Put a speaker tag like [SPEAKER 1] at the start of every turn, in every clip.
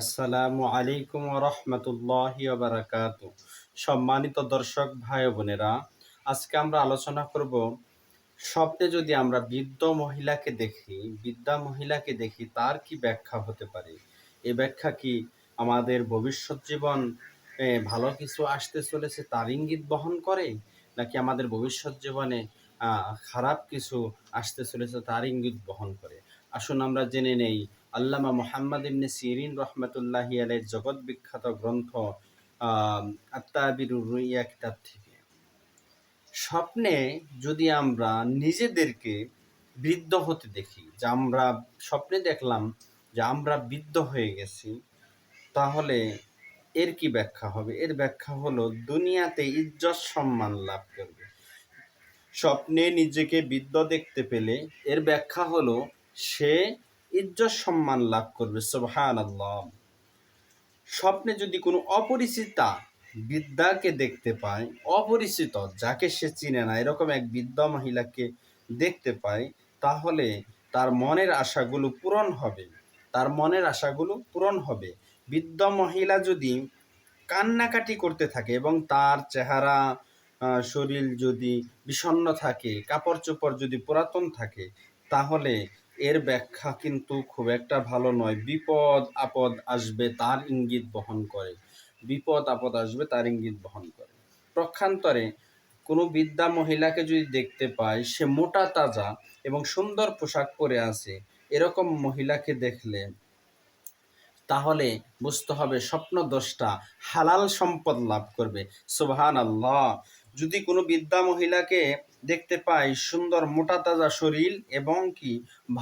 [SPEAKER 1] আসসালামু আলাইকুম রহমতুল্লাহ বারাকাত সম্মানিত দর্শক ভাই বোনেরা, আজকে আমরা আলোচনা করব স্বপ্নে যদি আমরা বৃদ্ধ মহিলাকে দেখি, বৃদ্ধা মহিলাকে দেখি, তার কি ব্যাখ্যা হতে পারে? এ ব্যাখ্যা কি আমাদের ভবিষ্যৎ জীবন ভালো কিছু আসতে চলেছে তার ইঙ্গিত বহন করে? নাকি আমাদের ভবিষ্যৎ জীবনে খারাপ কিছু আসতে চলেছে তার ইঙ্গিত বহন করে? আসুন আমরা জেনে নেই। আল্লামা মোহাম্মদ ইবনে সিরিন রহমতুল্লাহ আলের জগৎ বিখ্যাত গ্রন্থ আত্মাবিরুর রুইয়া কিতাব থেকে। স্বপ্নে যদি আমরা নিজেদেরকে বৃদ্ধ হতে দেখি, যে আমরা স্বপ্নে দেখলাম যে আমরা বৃদ্ধ হয়ে গেছি, তাহলে এর কি ব্যাখ্যা হবে? এর ব্যাখ্যা হলো, দুনিয়াতে ইজ্জত সম্মান লাভ করবে। স্বপ্নে নিজেকে বৃদ্ধ দেখতে পেলে এর ব্যাখ্যা হলো সে ইজ্জত সম্মান লাভ করবে সোহান আল্লাহ স্বপ্নে যদি কোনো অপরিচিতা বিদ্যাকে দেখতে পায়, অপরিচিত যাকে সে চিনে না, এরকম এক বৃদ্ধা মহিলাকে দেখতে পায়, তাহলে তার মনের আশাগুলো পূরণ হবে। তার মনের আশাগুলো পূরণ হবে। বৃদ্ধ মহিলা যদি কান্নাকাটি করতে থাকে এবং তার চেহারা শরীর যদি বিষণ্ণ থাকে, কাপড় চোপড় যদি পুরাতন থাকে, তাহলে এর ব্যাখ্যা কিন্তু খুব একটা ভালো নয়। বিপদ, আপদ আসবে, তার ইঙ্গিত বহন করে। বিপদ, আপদ আসবে, তার ইঙ্গিত বহন করে। প্রক্ষান্তরে কোনো বৃদ্ধা মহিলাকে যদি দেখতে পায়, সে মোটা তাজা এবং সুন্দর পোশাক পরে আছে, এরকম মহিলাকে দেখলে তাহলে বুঝতে হবে স্বপ্ন দোষটা হালাল সম্পদ লাভ করবে। সুবহান আল্লাহ যদি কোনো বৃদ্ধা মহিলাকে দেখতে পাই সুন্দর মোটা তাজা শরীর এবং কি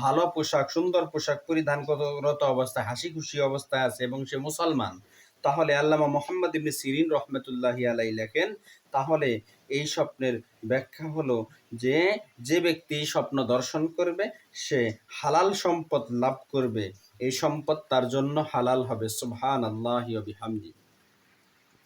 [SPEAKER 1] ভালো পোশাক, সুন্দর পোশাক পরিধান রত অবস্থায় হাসি খুশি অবস্থায় আছে এবং সে মুসলমান, তাহলে আল্লামা মোহাম্মদ ইবনে সিরিন রহমতুল্লাহ আলাই লেখেন, তাহলে এই স্বপ্নের ব্যাখ্যা হলো যে যে ব্যক্তি স্বপ্ন দর্শন করবে, সে হালাল সম্পদ লাভ করবে। এই সম্পদ তার জন্য হালাল হবে। সুবহান আল্লাহ বিহামদি।